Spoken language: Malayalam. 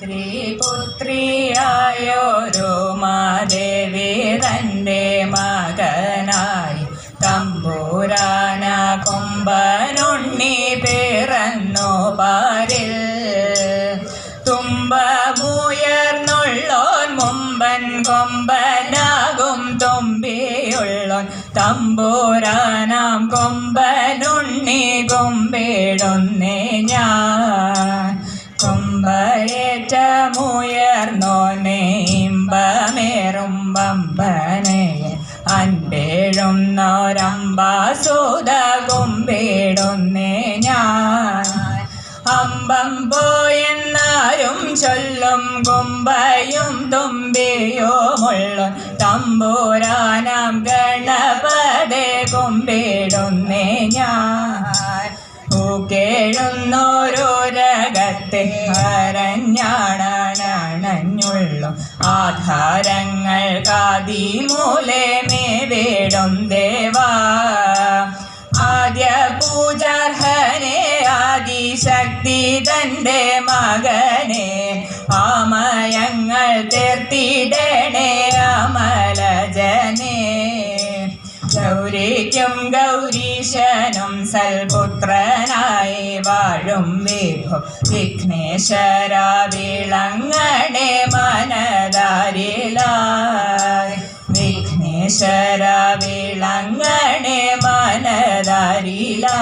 മൈത്രി പുത്രിയായോരു മാദേവി തന്റെ മകനായി തമ്പൂരാന കൊമ്പനുണ്ണി പിറന്നു പാരിൽ. തുമ്പമുയർന്നുള്ളോൻ മുമ്പൻ കൊമ്പനാകും തുമ്പിയുള്ളോൻ തമ്പൂരാനാം കൊമ്പനുണ്ണി കൊമ്പിടുന്നേ ഞാൻ. ബമ്പനെ അൻപേഴുന്നോരമ്പാസുത കൊമ്പിടുന്നേ ഞാൻ. അമ്പം പോയെന്നാരും ചൊല്ലും കൊമ്പയും തുമ്പിയുമുള്ള തമ്പൂരാനം ഗണപതെ കൊമ്പിടുന്നേ ഞാൻ. കേഴുന്നോരോരകത്തെ ഹരഞ്ഞാടാനണഞ്ഞുള്ളു ആധാരങ്ങൾ കാതിമൂലെ മേവിടും ദേവാ. ആദ്യ പൂജാർഹനെ ആദിശക്തി തന്റെ മകനെ ആമയങ്ങൾ തീർത്തിടണേ അമലജനെ. ഗൗരിക്കും ഗൗരീശനും സൽപുത്രനായി വാഴും വിഭു വിളങ്ങണേ വിളങ്ങ ഈശ്വര മനദാരിലാ